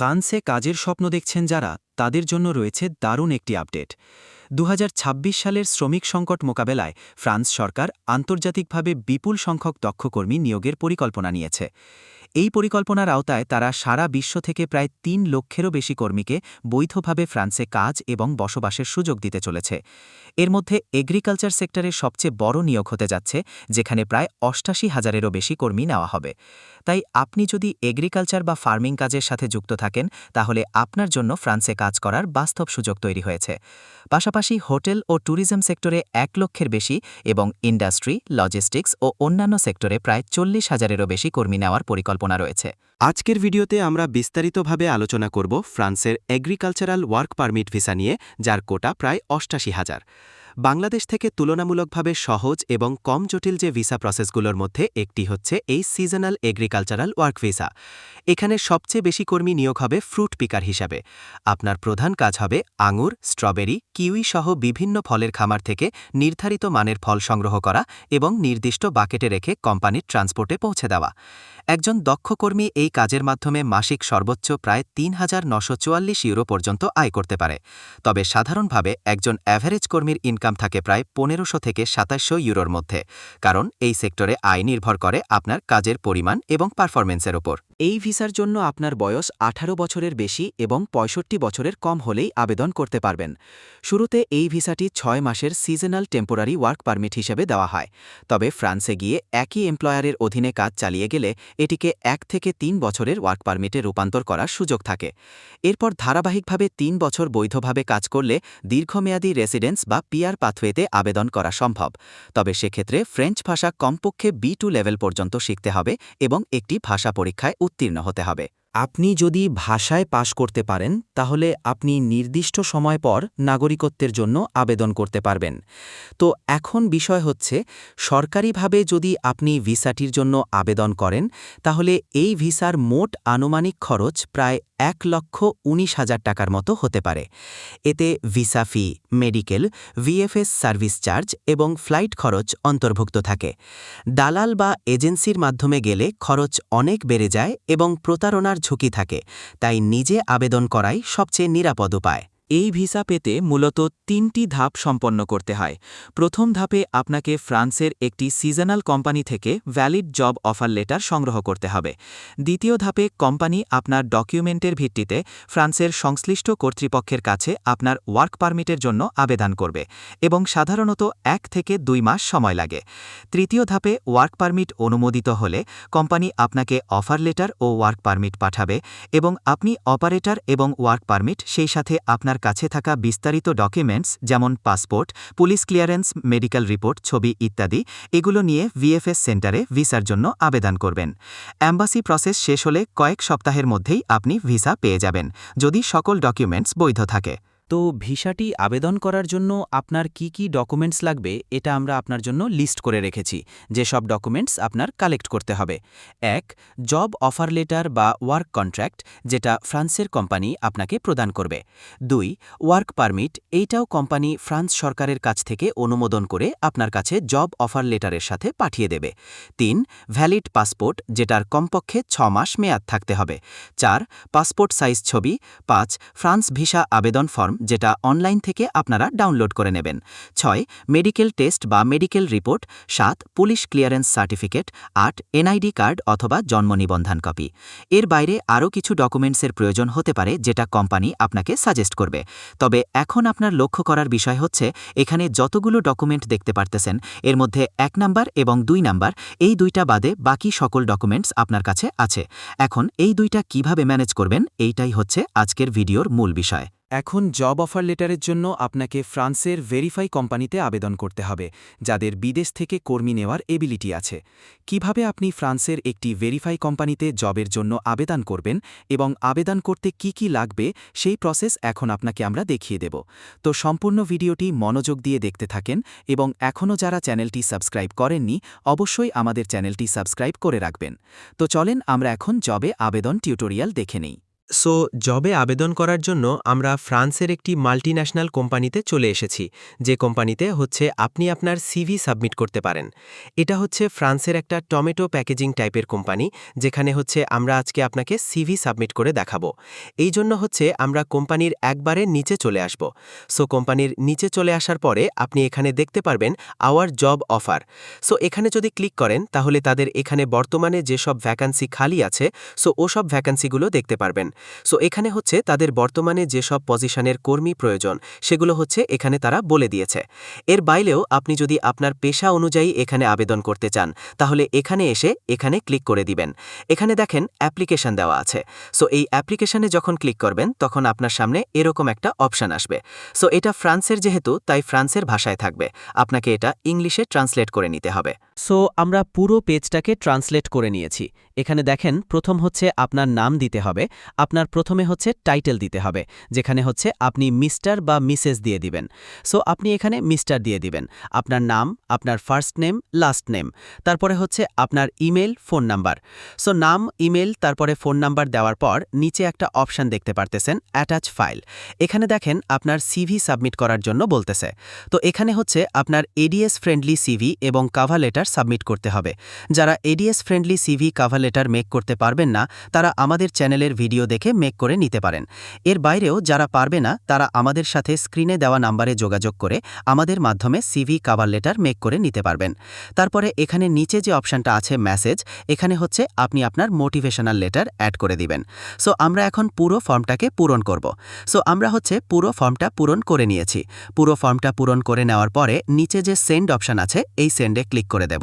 ফ্রান্সে কাজের স্বপ্ন দেখছেন যারা, তাদের জন্য রয়েছে দারুণ একটি আপডেট। দু হাজার ছাব্বিশ সালের শ্রমিক সংকট মোকাবেলায় ফ্রান্স সরকার আন্তর্জাতিকভাবে বিপুল সংখ্যক দক্ষকর্মী নিয়োগের পরিকল্পনা নিয়েছে। এই পরিকল্পনার আওতায় তারা সারা বিশ্ব থেকে প্রায় তিন লক্ষেরও বেশি কর্মীকে বৈধভাবে ফ্রান্সে কাজ এবং বসবাসের সুযোগ দিতে চলেছে। এর মধ্যে এগ্রিকালচার সেক্টরে সবচেয়ে বড় নিয়োগ হতে যাচ্ছে, যেখানে প্রায় অষ্টাশি হাজারেরও বেশি কর্মী নেওয়া হবে। তাই আপনি যদি এগ্রিকালচার বা ফার্মিং কাজের সাথে যুক্ত থাকেন, তাহলে আপনার জন্য ফ্রান্সে কাজ করার বাস্তব সুযোগ তৈরি হয়েছে। পাশাপাশি হোটেল ও ট্যুরিজম সেক্টরে এক লক্ষের বেশি এবং ইন্ডাস্ট্রি, লজিস্টিক্স ও অন্যান্য সেক্টরে প্রায় চল্লিশ হাজারেরও বেশি কর্মী নেওয়ার পরিকল্পনা রয়েছে। আজকের ভিডিওতে আমরা বিস্তারিতভাবে আলোচনা করব ফ্রান্সের এগ্রিকালচারাল ওয়ার্ক পারমিট ভিসা নিয়ে, যার কোটা প্রায় অষ্টাশি হাজার। বাংলাদেশ থেকে তুলনামূলকভাবে সহজ এবং কম জটিল যে ভিসা প্রসেসগুলোর মধ্যে একটি হচ্ছে এই সিজনাল এগ্রিকালচারাল ওয়ার্ক ভিসা। এখানে সবচেয়ে বেশি কর্মী নিয়োগ হবে ফ্রুট পিকার হিসাবে। আপনার প্রধান কাজ হবে আঙুর, স্ট্রবেরি, কিউই সহ বিভিন্ন ফলের খামার থেকে নির্ধারিত মানের ফল সংগ্রহ করা এবং নির্দিষ্ট বাকেটে রেখে কোম্পানির ট্রান্সপোর্টে পৌঁছে দেওয়া। একজন দক্ষ কর্মী এই কাজের মাধ্যমে মাসিক সর্বোচ্চ প্রায় তিন হাজার নশো চুয়াল্লিশ ইউরো পর্যন্ত আয় করতে পারে। তবে সাধারণভাবে একজন অ্যাভারেজ কর্মীর ইনকাম থাকে প্রায় পনেরোশো থেকে সাতাশশো ইউরোর মধ্যে, কারণ এই সেক্টরে আয় নির্ভর করে আপনার কাজের পরিমাণ এবং পারফরমেন্সের ওপর এই ভিসার জন্য আপনার বয়স আঠারো বছরের বেশি এবং পঁয়ষট্টি বছরের কম হলেই আবেদন করতে পারবেন। শুরুতে এই ভিসাটি ছয় মাসের সিজনাল টেম্পোরারি ওয়ার্ক পারমিট হিসেবে দেওয়া হয়। তবে ফ্রান্সে গিয়ে একই এমপ্লয়ারের অধীনে কাজ চালিয়ে গেলে এটিকে এক থেকে তিন বছরের ওয়ার্ক পারমিটে রূপান্তর করার সুযোগ থাকে। এরপর ধারাবাহিকভাবে তিন বছর বৈধভাবে কাজ করলে দীর্ঘমেয়াদী রেসিডেন্স বা পিআর পাথওয়েতে আবেদন করা সম্ভব। তবে সেক্ষেত্রে ফ্রেঞ্চ ভাষা কমপক্ষে বি টু লেভেল পর্যন্ত শিখতে হবে এবং একটি ভাষা পরীক্ষায় উত্তীর্ণ হতে হবে। আপনি যদি ভাষায় পাশ করতে পারেন, তাহলে আপনি নির্দিষ্ট সময় পর নাগরিকত্বের জন্য আবেদন করতে পারবেন। তো এখন বিষয় হচ্ছে, সরকারিভাবে যদি আপনি ভিসাটির জন্য আবেদন করেন, তাহলে এই ভিসার মোট আনুমানিক খরচ প্রায় এক লক্ষ উনিশ হাজার টাকার মতো হতে পারে। এতে visa fee, medical, VFS service charge এবং ফ্লাইট খরচ অন্তর্ভুক্ত থাকে। দালাল বা এজেন্সির মাধ্যমে গেলে খরচ অনেক বেড়ে যায় এবং প্রতারণার ঝুঁকি থাকে, তাই নিজে আবেদন করাই সবচেয়ে নিরাপদ উপায়। এই ভিসা পেতে মূলত তিনটি ধাপ সম্পন্ন করতে হয়। প্রথম ধাপে আপনাকে ফ্রান্সের একটি সিজনাল কোম্পানি থেকে ভ্যালিড জব অফার লেটার সংগ্রহ করতে হবে। দ্বিতীয় ধাপে কোম্পানি আপনার ডকুমেন্টের ভিত্তিতে ফ্রান্সের সংশ্লিষ্ট কর্তৃপক্ষের কাছে আপনার ওয়ার্ক পারমিটের জন্য আবেদন করবে এবং সাধারণত এক থেকে দুই মাস সময় লাগে। তৃতীয় ধাপে ওয়ার্ক পারমিট অনুমোদিত হলে কোম্পানি আপনাকে অফার লেটার ও ওয়ার্ক পারমিট পাঠাবে এবং আপনি অপারেটর এবং ওয়ার্ক পারমিট সেই সাথে আপনার কাছে থাকা বিস্তারিত ডকুমেন্টস যেমন passport, police clearance, medical report, ছবি ইত্যাদি, এগুলো নিয়ে ভিএফএস সেন্টারে ভিসার জন্য আবেদন করবেন। অ্যাম্বাসি প্রসেস শেষ হলে কয়েক সপ্তাহের মধ্যেই আপনি ভিসা পেয়ে যাবেন, যদি সকল ডকুমেন্টস বৈধ থাকে। তো ভিসাটি আবেদন করার জন্য আপনার কি কি ডকুমেন্টস লাগবে এটা আমরা আপনার জন্য লিস্ট করে রেখেছি, যে সব ডকুমেন্টস আপনার কালেক্ট করতে হবে। এক, জব অফার লেটার বা ওয়ার্ক কন্ট্রাক্ট, যেটা ফ্রান্সের কোম্পানি আপনাকে প্রদান করবে। দুই, ওয়ার্ক পারমিট, এইটাও কোম্পানি ফ্রান্স সরকারের কাছ থেকে অনুমোদন করে আপনার কাছে জব অফার লেটারের সাথে পাঠিয়ে দেবে। তিন, ভ্যালিড পাসপোর্ট, যেটার কমপক্ষে ছ মাস মেয়াদ থাকতে হবে। চার, পাসপোর্ট সাইজ ছবি। পাঁচ, ফ্রান্স ভিসা আবেদন ফর্ম। যেটা অনলাইন থেকে আপনারা ডাউনলোড করে নেবেন। ছয় মেডিকেল টেস্ট বা মেডিকেল রিপোর্ট সাত পুলিশ ক্লিয়ারেন্স সার্টিফিকেট আট এনআইডি কার্ড অথবা জন্ম নিবন্ধন কপি এর বাইরে আরও কিছু ডকুমেন্টসের প্রয়োজন হতে পারে যেটা কোম্পানি আপনাকে সাজেস্ট করবে। তবে এখন আপনার লক্ষ্য করার বিষয় হচ্ছে, এখানে যতগুলো ডকুমেন্ট দেখতে পারতেছেন, এর মধ্যে এক নাম্বার এবং দুই নাম্বার, এই দুইটা বাদে বাকি সকল ডকুমেন্টস আপনার কাছে আছে। এখন এই দুইটা কীভাবে ম্যানেজ করবেন, এইটাই হচ্ছে আজকের ভিডিওর মূল বিষয়। এখন জব অফার লেটারের জন্য আপনাকে ফ্রান্সের ভেরিফাই কোম্পানিতে আবেদন করতে হবে, যাদের বিদেশ থেকে কর্মী নেওয়ার এবিলিটি আছে। কীভাবে আপনি ফ্রান্সের একটি ভেরিফাই কোম্পানিতে জবের জন্য আবেদন করবেন এবং আবেদন করতে কি কি লাগবে, সেই প্রসেস এখন আপনাকে আমরা দেখিয়ে দেব। তো সম্পূর্ণ ভিডিওটি মনোযোগ দিয়ে দেখতে থাকেন এবং এখনও যারা চ্যানেলটি সাবস্ক্রাইব করেননি, অবশ্যই আমাদের চ্যানেলটি সাবস্ক্রাইব করে রাখবেন। তো চলেন আমরা এখন জবে আবেদন টিউটোরিয়াল দেখে নেই। সো জবে আবেদন করার জন্য আমরা ফ্রান্সের একটি মাল্টিন্যাশনাল কোম্পানিতে চলে এসেছি, যে কোম্পানিতে হচ্ছে আপনি আপনার সিভি সাবমিট করতে পারেন। এটা হচ্ছে ফ্রান্সের একটা টমেটো প্যাকেজিং টাইপের কোম্পানি, যেখানে হচ্ছে আমরা আজকে আপনাকে সিভি সাবমিট করে দেখাবো। এই জন্য হচ্ছে আমরা কোম্পানির একবারে নিচে চলে আসব। সো কোম্পানির নিচে চলে আসার পরে আপনি এখানে দেখতে পারবেন আওয়ার জব অফার সো এখানে যদি ক্লিক করেন, তাহলে তাদের এখানে বর্তমানে যেসব ভ্যাকান্সি খালি আছে সো ওসব ভ্যাকান্সিগুলো দেখতে পারবেন। সো এখানে হচ্ছে তাদের বর্তমানে যেসব পজিশনের কর্মী প্রয়োজন, সেগুলো হচ্ছে এখানে তারা বলে দিয়েছে। এর বাইরেও আপনি যদি আপনার পেশা অনুযায়ী এখানে আবেদন করতে চান, তাহলে এখানে এসে এখানে ক্লিক করে দিবেন। এখানে দেখেন অ্যাপ্লিকেশন দেওয়া আছে। সো এই অ্যাপ্লিকেশনে যখন ক্লিক করবেন, তখন আপনার সামনে এরকম একটা অপশন আসবে। সো এটা ফ্রান্সের যেহেতু, তাই ফ্রান্সের ভাষায় থাকবে। আপনাকে এটা ইংলিশে ট্রান্সলেট করে নিতে হবে। সো, আমরা পুরো পেজটাকে ট্রান্সলেট করে নিয়েছি। এখানে দেখেন, প্রথম হচ্ছে আপনার নাম দিতে হবে, আপনার প্রথমে হচ্ছে টাইটেল দিতে হবে, যেখানে হচ্ছে আপনি মিস্টার বা মিসেস দিয়ে দিবেন। সো, আপনি এখানে মিস্টার দিয়ে দিবেন, আপনার নাম, আপনার ফার্স্ট নেম, লাস্ট নেম, তারপরে হচ্ছে আপনার ইমেল, ফোন নাম্বার। সো, নাম, ইমেল, তারপরে ফোন নাম্বার দেওয়ার পর নিচে একটা অপশান দেখতে পারতেছেন, অ্যাটাচ ফাইল। এখানে দেখেন, আপনার সিভি সাবমিট করার জন্য বলতেছে। তো, এখানে হচ্ছে আপনার এডিএস ফ্রেন্ডলি সিভি এবং কাভার লেটার সাবমিট করতে হবে। যারা ATS friendly CV cover letter make করতে পারবেন না, তারা আমাদের চ্যানেলের ভিডিও দেখে মেক করে নিতে পারেন। এর বাইরেও যারা পারবে না, তারা আমাদের সাথে স্ক্রিনে দেওয়া নাম্বারে যোগাযোগ করে আমাদের মাধ্যমে সিভি কাভার লেটার মেক করে নিতে পারবেন। তারপরে এখানে নিচে যে অপশানটা আছে মেসেজ এখানে হচ্ছে আপনি আপনার মোটিভেশনাল লেটার অ্যাড করে দিবেন। সো আমরা এখন পুরো ফর্মটাকে পূরণ করব। সো আমরা হচ্ছে পুরো ফর্মটা পূরণ করে নিয়েছি। পুরো ফর্মটা পূরণ করে নেওয়ার পরে নিচে যে সেন্ড অপশান আছে, এই সেন্ডে ক্লিক করে দেব।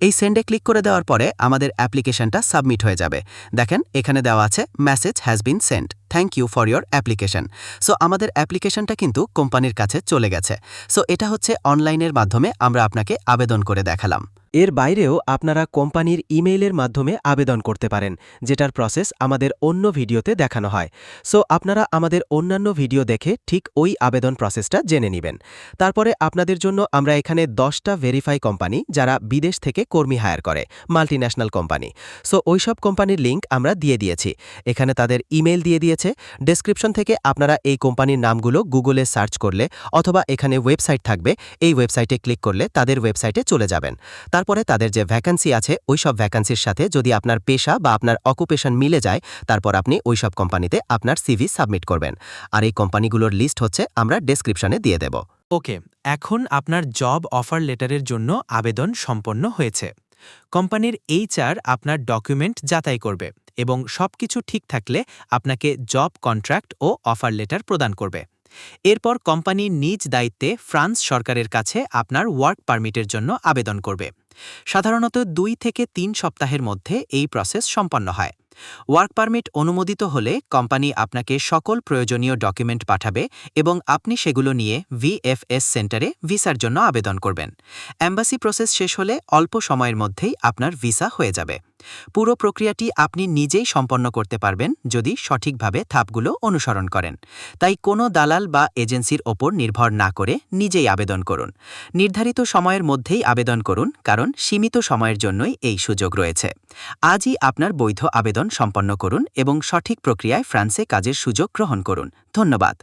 এই সেন্ডে ক্লিক করে দেওয়ার পরে আমাদের অ্যাপ্লিকেশনটা সাবমিট হয়ে যাবে। দেখেন, এখানে দেওয়া আছে message has been send thank you for your application so আমাদের অ্যাপ্লিকেশনটা কিন্তু কোম্পানির কাছে চলে গেছে। সো এটা হচ্ছে অনলাইনের মাধ্যমে আমরা আপনাকে আবেদন করে দেখালাম। এর বাইরেও আপনারা কোম্পানির ইমেইলের মাধ্যমে আবেদন করতে পারেন, যেটার প্রসেস আমাদের অন্য ভিডিওতে দেখানো হয়। সো আপনারা আমাদের অন্যান্য ভিডিও দেখে ঠিক ওই আবেদন প্রসেসটা জেনে নেবেন। তারপরে আপনাদের জন্য আমরা এখানে দশটা ভেরিফাই কোম্পানি, যারা বিদেশ থেকে কর্মী হায়ার করে মাল্টিন্যাশনাল কোম্পানি। সো ওইসব কোম্পানির লিঙ্ক আমরা দিয়ে দিয়েছি। এখানে তাদের ইমেল দিয়ে দিয়েছে। ডেসক্রিপশন থেকে আপনারা এই কোম্পানির নামগুলো গুগলে সার্চ করলে অথবা এখানে ওয়েবসাইট থাকবে, এই ওয়েবসাইটে ক্লিক করলে তাদের ওয়েবসাইটে চলে যাবেন। তারপরে তাদের যে ভ্যাকান্সি আছে ওই সব ভ্যাকান্সির সাথে যদি আপনার পেশা বা আপনার অকুপেশন মিলে যায়, তারপর আপনি ওই সব কোম্পানিতে আপনার সিভি সাবমিট করবেন। আর এই কোম্পানিগুলোর লিস্ট হচ্ছে আমরা ডেসক্রিপশনে দিয়ে দেব। ওকে এখন আপনার জব অফার লেটারের জন্য আবেদন সম্পন্ন হয়েছে। কোম্পানির এইচআর আপনার ডকুমেন্ট যাচাই করবে। এবং সবকিছু ঠিক থাকলে আপনাকে জব কন্ট্রাক্ট ও অফার লেটার প্রদান করবে। এরপর কোম্পানি নিজ দায়িত্বে ফ্রান্স সরকারের কাছে আপনার ওয়ার্ক পারমিটের জন্য আবেদন করবে। সাধারণত দুই থেকে তিন সপ্তাহের মধ্যে এই প্রসেস সম্পন্ন হয়। ওয়ার্ক পারমিট অনুমোদিত হলে কোম্পানি আপনাকে সকল প্রয়োজনীয় ডকুমেন্ট পাঠাবে এবং আপনি সেগুলো নিয়ে ভিএফএস সেন্টারে ভিসার জন্য আবেদন করবেন। অ্যাম্বাসি প্রসেস শেষ হলে অল্প সময়ের মধ্যেই আপনার ভিসা হয়ে যাবে। পুরো প্রক্রিয়াটি আপনি নিজেই সম্পন্ন করতে পারবেন যদি সঠিকভাবে ধাপগুলো অনুসরণ করেন। তাই কোনো দালাল বা এজেন্সির ওপর নির্ভর না করে নিজেই আবেদন করুন। নির্ধারিত সময়ের মধ্যেই আবেদন করুন, কারণ সীমিত সময়ের জন্যই এই সুযোগ রয়েছে। আজই আপনার বৈধ আবেদন সম্পন্ন করুন এবং সঠিক প্রক্রিয়ায় ফ্রান্সে কাজের সুযোগ গ্রহণ করুন। ধন্যবাদ।